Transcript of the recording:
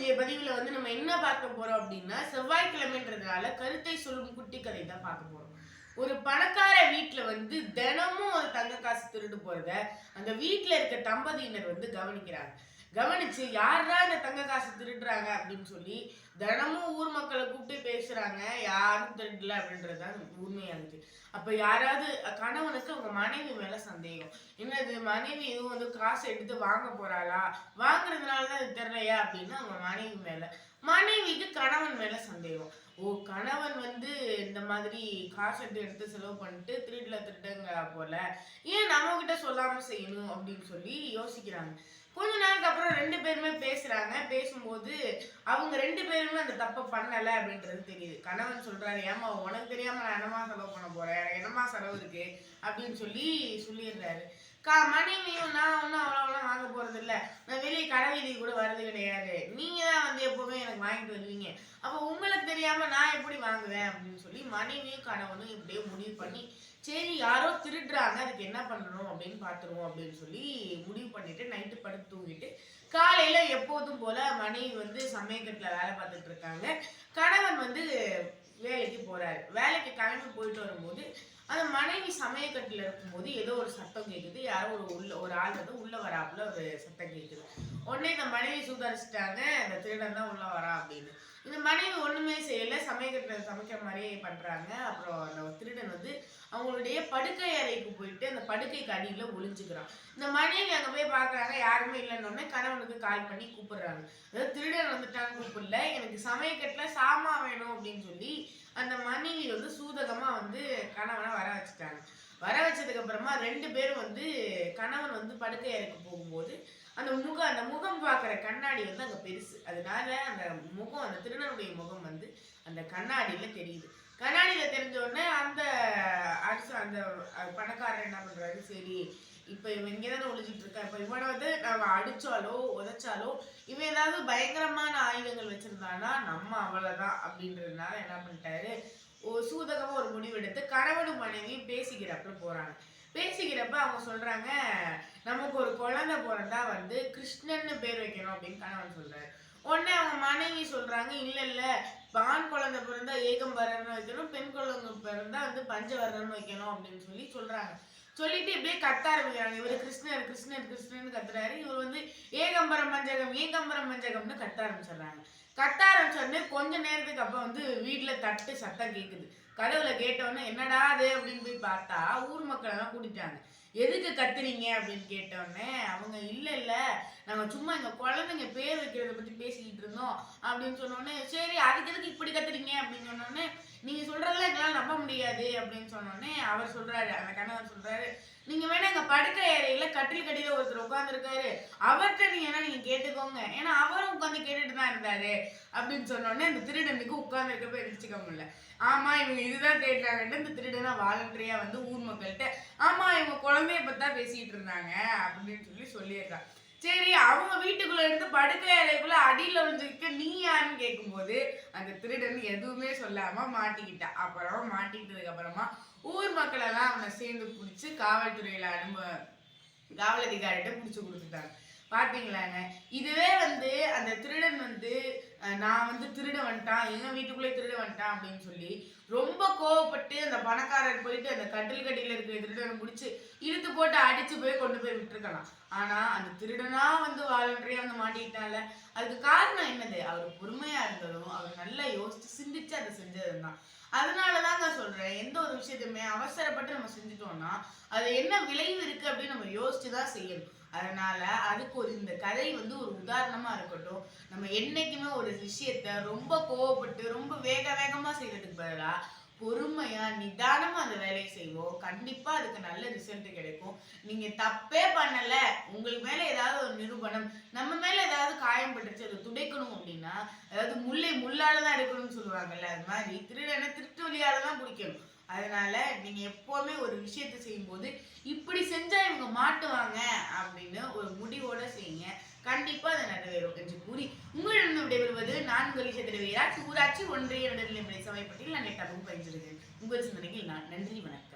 இன்றைய பதிவில் வந்து நம்ம என்ன பார்க்க போறோம் அப்படின்னா செவ்வாய்க்கிழமைன்றதுனால கருத்தை சொல்லும் குட்டி கதை தான் பார்க்க போறோம். ஒரு பணக்கார வீட்டில் வந்து தினமும் ஒரு தங்க காசு திருடு போறத அந்த வீட்டில் இருக்க தம்பதியினர் வந்து கவனிக்கிறாங்க. கவனிச்சு யாரா இந்த தங்க காசு திருடுறாங்க அப்படின்னு சொல்லி தினமும் ஊர் மக்களை கூப்பிட்டு பேசுறாங்க. யாரும் திருடல அப்படின்றது தான் இருக்கு அப்ப யாராவது கணவனுக்கு அவங்க மனைவி மேல சந்தேகம். என்னது மனைவி எதுவும் வந்து காசு எடுத்து வாங்க போறாளா? வாங்குறதுனால தான் இது தெரியலையா அப்படின்னு அவங்க மனைவி மேல மனைவிக்கு கணவன் மேல சந்தேகம். ஓ கணவன் வந்து இந்த மாதிரி காசு எடுத்து எடுத்து செலவு பண்ணிட்டு திருடல திருடுங்க போல. ஏன் நம்ம கிட்ட சொல்லாம செய்யணும் அப்படின்னு சொல்லி யோசிக்கிறாங்க. கொஞ்ச நாளுக்கு அப்புறம் ரெண்டு பேருமே பேசுறாங்க. பேசும்போது அவங்க ரெண்டு பேருமே அந்த தப்பை பண்ணல அப்படின்றது தெரியுது. கணவன் சொல்றாரு ஏமா உனக்கு தெரியாம நான் என்னமா செலவு பண்ண போறேன்? எனக்கு என்னமா செலவு இருக்கு? அப்படின்னு சொல்லி சொல்லிடுறாரு. கா மனைவியும் நான் ஒன்றும் அவ்வளோலாம் வாங்க போகிறது இல்லை நான் வெளியே கடை வீதி கூட வர்றது கிடையாது. நீங்கள் தான் வந்து எப்போவுமே எனக்கு வாங்கிட்டு வருவீங்க. அப்போ உங்களுக்கு தெரியாமல் நான் எப்படி வாங்குவேன் அப்படின்னு சொல்லி மனைவியும் கணவனும் இப்படியே முடிவு பண்ணி சரி யாரோ திருடுறாங்க அதுக்கு என்ன பண்ணணும் அப்படின்னு பார்த்துருவோம் அப்படின்னு சொல்லி முடிவு பண்ணிட்டு நைட்டு படுத்து தூங்கிட்டு காலையில் எப்போதும் போல மனைவி வந்து சமயக்கட்டில் வேலை பார்த்துட்டு இருக்காங்க. கணவன் வந்து வேலைக்கு போகிறாரு வேலைக்கு கிளம்பி போயிட்டு வரும்போது அந்த மனைவி சமயக்கட்டில் இருக்கும்போது ஏதோ ஒரு சத்தம் கேட்குது யாரோ ஒரு உள்ள ஒரு ஆள் வந்து உள்ள வராப்புல ஒரு சத்தம் கேட்குது உடனே இந்த மனைவி சுதாரிச்சிட்டாங்க. அந்த திருடன் தான் உள்ள வரா அப்படின்னு. இந்த மனைவி ஒன்றுமே செய்யலை. சமயக்கட்டில் சமைக்கிற மாதிரியே பண்ணுறாங்க அப்புறம் அந்த திருடன் வந்து அவங்களுடைய படுக்கை அறைக்கு போயிட்டு அந்த படுக்கைக்கு அடியில் ஒளிஞ்சுக்கிறான். இந்த மனைவி அங்கே போய் பார்க்குறாங்க யாருமே இல்லைன்னு கணவனுக்கு கால் பண்ணி கூப்பிடுறாங்க. அதாவது திருடன் வந்துட்டாங்க கூப்பிடல. எனக்கு சமயக்கட்டில் சாமா வேணும் அப்படின்னு சொல்லி அந்த மனைவி வந்து சூதகமா வந்து கணவனை வர வச்சுட்டாங்க. வர வச்சதுக்கு அப்புறமா ரெண்டு பேரும் வந்து கணவன் வந்து படுக்கை அறைக்கு போகும்போது அந்த முகம் அந்த முகம் பார்க்குற கண்ணாடி வந்து அங்கே பெருசு. அதனால அந்த முகம் அந்த திருநனுடைய முகம் வந்து அந்த கண்ணாடியில் தெரியுது. கண்ணாடியில் தெரிஞ்ச உடனே அந்த அரசு அந்த பணக்காரர் என்ன பண்ணுறாரு சரி இப்போ இவன் இங்கே தானே ஒழிஞ்சிட்டு இருக்கா? இப்போ இவனை வந்து நம்ம அடிச்சாலோ உதைச்சாலோ இவன் ஏதாவது பயங்கரமான ஆயுதங்கள் வச்சிருந்தானா நம்ம அவ்வளோதான் அப்படின்றதுனால என்ன பண்ணிட்டாரு? ஒரு சூதகமா ஒரு முடிவெடுத்து கணவனும் மனைவியும் பேசிக்கிறப்ப போறாங்க. பேசிக்கிறப்ப அவங்க சொல்றாங்க நமக்கு ஒரு குழந்தை பிறந்தா வந்து கிருஷ்ணன்னு பேர் வைக்கணும் அப்படின்னு கணவன் சொல்றாரு. உடனே அவங்க மனைவி சொல்றாங்க இல்ல இல்ல ஆண் குழந்தை பிறந்தா ஏகம் ஏகம்பரன்னு வைக்கணும் பெண் குழந்தை பிறந்தா வந்து பஞ்சவரன்னு வைக்கணும் அப்படின்னு சொல்லி சொல்றாங்க. சொல்லிட்டு இப்படியே கத்த ஆரம்பிக்கிறாங்க இவர் கிருஷ்ணர் கிருஷ்ணர் கிருஷ்ணர்னு கத்துறாரு. இவர் வந்து ஏகம்பரம் பஞ்சகம் ஏகம்பரம் பஞ்சகம்னு கத்த ஆரம்பிச்சிடுறாங்க கத்த ஆரம்பிச்சோடனே கொஞ்ச நேரத்துக்கு அப்புறம் வந்து வீட்டுல தட்டு சத்தம் கேக்குது. கதவுல கேட்டவுடனே என்னடா அது அப்படின்னு போய் பார்த்தா ஊர் மக்கள் எல்லாம் கூட்டிட்டாங்க. எதுக்கு கத்துறீங்க அப்படின்னு கேட்டோடனே அவங்க இல்ல இல்ல நாங்க சும்மா இந்த குழந்தைங்க பேர் வைக்கிறத பத்தி பேசிக்கிட்டு இருந்தோம் அப்படின்னு சொன்னோடனே சரி அதுக்கு எதுக்கு இப்படி கத்துறீங்க அப்படின்னு சொன்னோடனே நீங்க சொல்கிறதெல்லாம் எங்களால நம்ப முடியாது அப்படின்னு சொன்னோடனே அவர் சொல்றாரு அந்த கணவர் சொல்றாரு. நீங்க வேணா எங்க படுக்கை அறையில கட்டில் கடியில ஒருத்தர் உட்காந்துருக்காரு அவர்கிட்ட நீங்க என்ன நீங்க கேட்டுக்கோங்க. ஏன்னா அவரும் உட்காந்து கேட்டுட்டு தான் இருந்தாரு அப்படின்னு சொன்னோடனே அந்த திருடனுக்கு உட்கார்ந்து போய் எரிச்சுக்க முடியல. ஆமா இவங்க இதுதான் கேட்டாங்கன்னு இந்த திருடனா வாலண்டரியா வந்து ஊர் மக்கள்கிட்ட ஆமா இவங்க குழந்தைய பற்றி தான் பேசிட்டு இருந்தாங்க அப்படின்னு சொல்லி சொல்லியிருக்காங்க சரி அவங்க வீட்டுக்குள்ள இருந்து படுக்கை அறைக்குள்ள அடியில வந்துருக்க நீ யாருன்னு கேட்கும்போது அந்த திருடன் எதுவுமே சொல்லாம மாட்டிக்கிட்டான் அப்புறம் மாட்டிக்கிட்டதுக்கு அப்புறமா ஊர் மக்கள் எல்லாம் அவனை சேர்ந்து பிடிச்சி காவல்துறையில அனுப காவல் அதிகாரிகிட்ட பிடிச்சி கொடுத்துட்டாங்க. பாத்தீங்களாங்க? இதுவே வந்து அந்த திருடன் வந்து நான் வந்து திருட வந்துட்டான் எங்க வீட்டுக்குள்ளே திருட வந்துட்டான் அப்படின்னு சொல்லி ரொம்ப கோவப்பட்டு அந்த பணக்காரர் போயிட்டு அந்த கட்டில் கட்டியில் இருக்கிற திருடனை பிடிச்சி இழுத்து போட்டு அடிச்சு போய் கொண்டு போய் விட்டுருக்கலாம். ஆனா அந்த திருடனா வந்து வாலண்டரியா வந்து மாட்டிக்கிட்டான்ல. அதுக்கு காரணம் என்னது? அவர் பொறுமையா இருந்ததும் அவர் நல்லா யோசிச்சு சிந்திச்சு அதை செஞ்சதும் தான் அதனாலதான் நான் சொல்றேன் எந்த ஒரு விஷயத்தையுமே அவசரப்பட்டு நம்ம செஞ்சுட்டோம்னா அது என்ன விளைவு இருக்கு அப்படின்னு நம்ம யோசிச்சு தான் செய்யணும். அதனால அதுக்கு ஒரு இந்த கதை வந்து ஒரு உதாரணமா இருக்கட்டும். நம்ம என்னைக்குமே ஒரு விஷயத்த ரொம்ப கோவப்பட்டு ரொம்ப வேக வேகமா செய்யறதுக்கு பதிலா பொறுமையா நிதானமா அந்த வேலையை செய்வோம் கண்டிப்பா அதுக்கு நல்ல ரிசல்ட் கிடைக்கும். நீங்க தப்பே பண்ணல. உங்களுக்கு மேல ஏதாவது ஒரு நிரூபணம் நம்ம மேல ஏதாவது காயம் பட்டுச்சு அதை துடைக்கணும் அப்படின்னா அதாவது முல்லை முள்ளால் தான் எடுக்கணும்னு சொல்லுவாங்கல்ல அது மாதிரி திருடனை திருட்டு வழியால தான் பிடிக்கணும். அதனால நீங்க எப்பவுமே ஒரு விஷயத்தை செய்யும்போது இப்படி செஞ்சா இவங்க மாட்டுவாங்க அப்படின்னு ஒரு முடிவோட செய்யுங்க. கண்டிப்பா அது நிறைவேறும். விடைபெறுவது நான் உங்கள் விஷயத்தில் ஊராட்சி ஒன்றிய நடுநிலைப்பள்ளி சமயப்பட்டியில் நான் எட்டாகவும் பயின்றிருக்கிறேன் உங்கள் சிந்தனையில் நான் நன்றி வணக்கம்.